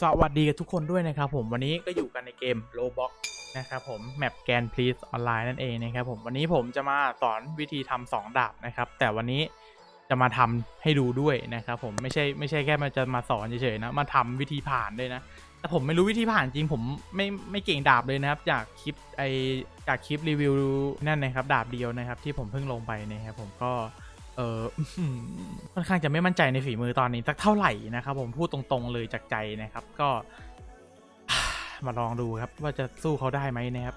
สวัสดีกับทุกคนด้วยนะครับผมวันนี้ก็อยู่กันในเกม Roblox นะครับผมแมปแกน please ออนไลน์นั่นเองนะครับผมวันนี้ผมจะมาสอนวิธีทำสองดาบนะครับ แต่วันนี้จะมาทำให้ดูด้วยนะครับผมไม่ใช่ไม่ใช่แค่มาจะมาสอนเฉยๆนะมาทำวิธีผ่านด้วยนะ แต่ผมไม่รู้วิธีผ่านจริงผมไม่ไม่เก่งดาบเลยนะครับ จากคลิปไอจากคลิปรีวิวนั่นนะครับดาบเดียวนะครับ ที่ผมเพิ่งลงไปนะครับผมก็ เออค่อนข้างจะไม่มั่นใจในฝีมือตอนนี้สักเท่าไหร่นะครับผมพูดตรงๆเลยจากใจนะครับ ก็ มาลองดูครับว่าจะสู้เขาได้ไหมนะครับ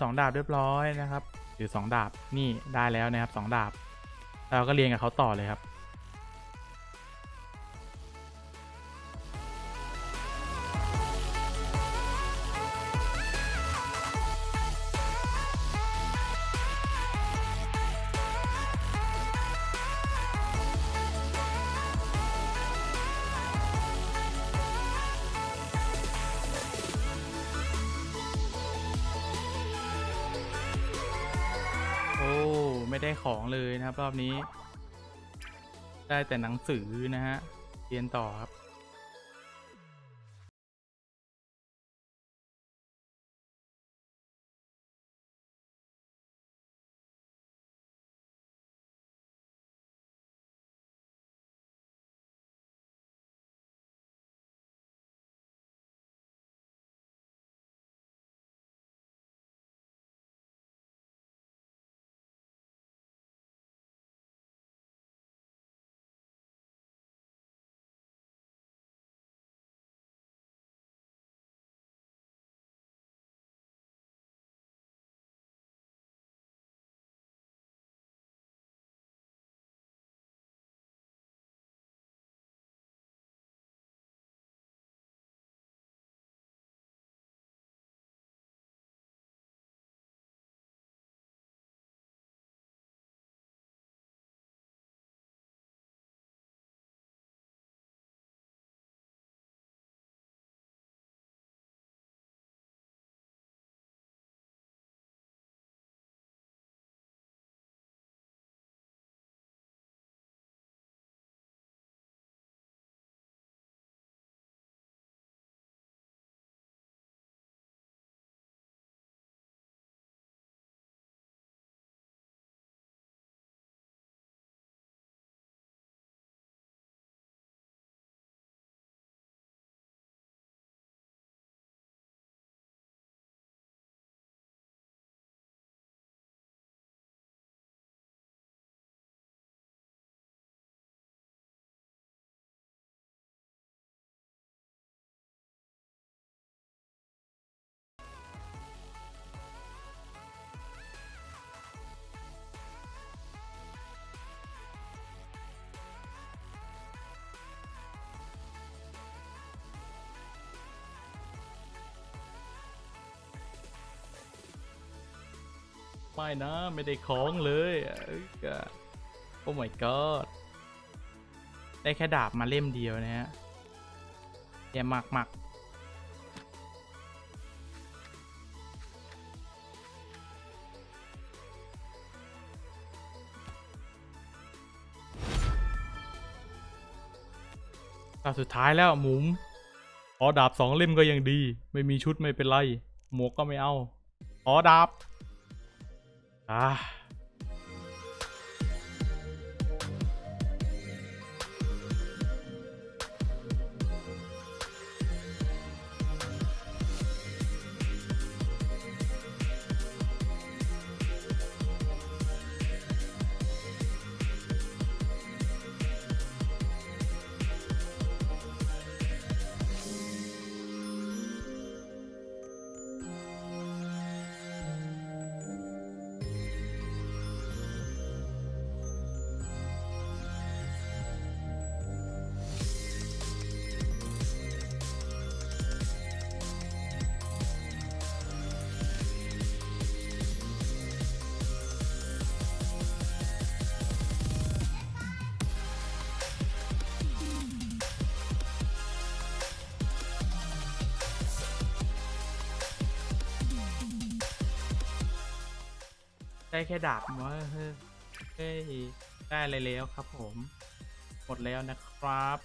สองดาบเรียบร้อยนะครับหรือสองดาบนี่ได้แล้วนะครับสองดาบ เราก็เรียนกับเขาต่อเลยครับ ไม่ได้ของเลยนะครับ รอบนี้ ได้แต่หนังสือนะฮะเรียนต่อครับ ไม่นะ ไม่ได้ของเลยก็โอ้ my god ได้แค่ดาบมาเล่มเดียวนะฮะแย่มากมากตาสุดท้ายแล้วหมุมขอดาบสองเล่มก็ยังดี ไม่มีชุดไม่เป็นไร หมวกก็ไม่เอาขอดาบ อ่ ได้แค่ดาบมาเฮ้ยเฮ้ยได้อะไรแล้วครับผม หมดแล้วนะครับ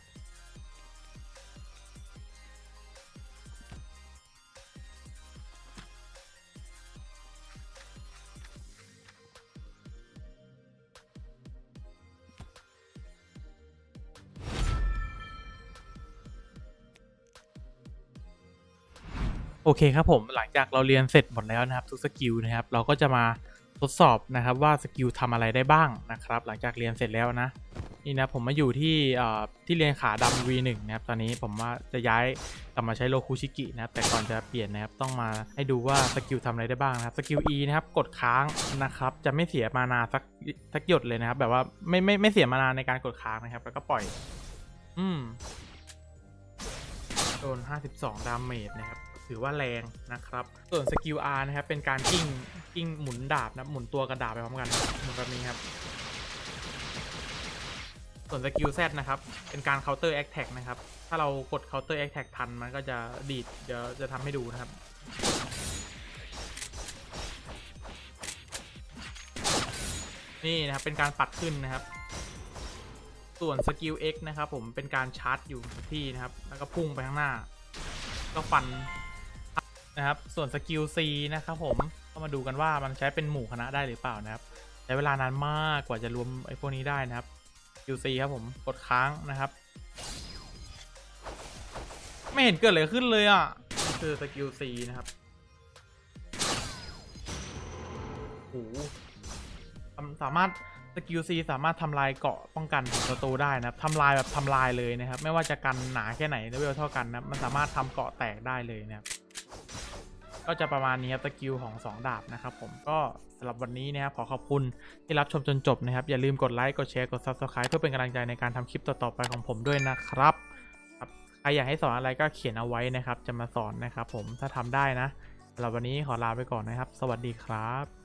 โอเคครับผมหลังจากเราเรียนเสร็จหมดแล้วนะครับทุกสกิลนะครับ เราก็จะมา ทดสอบนะครับว่าสกิลทำอะไรได้บ้างนะครับ หลังจากเรียนเสร็จแล้วนะนี่นะผมมาอยู่ที่ที่เรียนขาดำ V1 นะครับตอนนี้ผมว่าจะย้ายกลับมาใช้โลคุชิกินะครับแต่ก่อนจะเปลี่ยนนะครับต้องมาให้ดูว่าสกิลทำอะไรได้บ้างนะครับสกิล E นะครับกดค้างนะครับจะไม่เสียมานาสักสักหยดเลยนะครับแบบว่าไม่ไม่ไม่เสียมานาในการกดค้างนะครับ แล้วก็ปล่อย อืมโดน 52 ดาเมจนะครับ ถือว่าแรงนะครับ ส่วนสกิล R นะครับเป็นการกิ้งกิ้งหมุนดาบนะหมุนตัวกระดาบไปพร้อมกันหมุนแบบนี้ครับ ส่วนสกิล Z นะครับ เป็นการ counter attack นะครับ ถ้าเรากด counter attack ทันมันก็จะดีดเดี๋ยวจะทำให้ดูนะครับนี่นะครับเป็นการปัดขึ้นนะครับ ส่วนสกิล X นะครับผมเป็นการชาร์จอยู่ที่นะครับ แล้วก็พุ่งไปข้างหน้า ก็ฟัน นะครับ ส่วนสกิล C นะครับผมก็มาดูกันว่ามันใช้เป็นหมู่คณะได้หรือเปล่านะครับ ใช้เวลานานมากกว่าจะรวมไอ้พวกนี้ได้นะครับ สกิล C ครับผม กดค้างนะครับ ไม่เห็นเกิดอะไรขึ้นเลยอะ คือสกิล C นะครับโอ้โหสามารถสกิล C สามารถทำลายเกาะป้องกันของศัตรูได้นะครับทำลายแบบทำลายเลยนะครับ ไม่ว่าจะกันหนาแค่ไหนเลเวลเท่ากันนะมันสามารถทำเกาะแตกได้เลยนะครับ ก็จะประมาณนี้ครับสกิลของ 2 ดาบนะครับผมก็สำหรับวันนี้นะครับขอขอบคุณที่รับชมจนจบนะครับ อย่าลืมกดไลค์กดแชร์กด Subscribe เพื่อเป็นกำลังใจในการทำคลิปต่อๆไปของผมด้วยนะครับครับใครอยากให้สอนอะไรก็เขียนเอาไว้นะครับ จะมาสอนนะครับผมถ้าทำได้นะสำหรับวันนี้ขอลาไปก่อนนะครับ สวัสดีครับ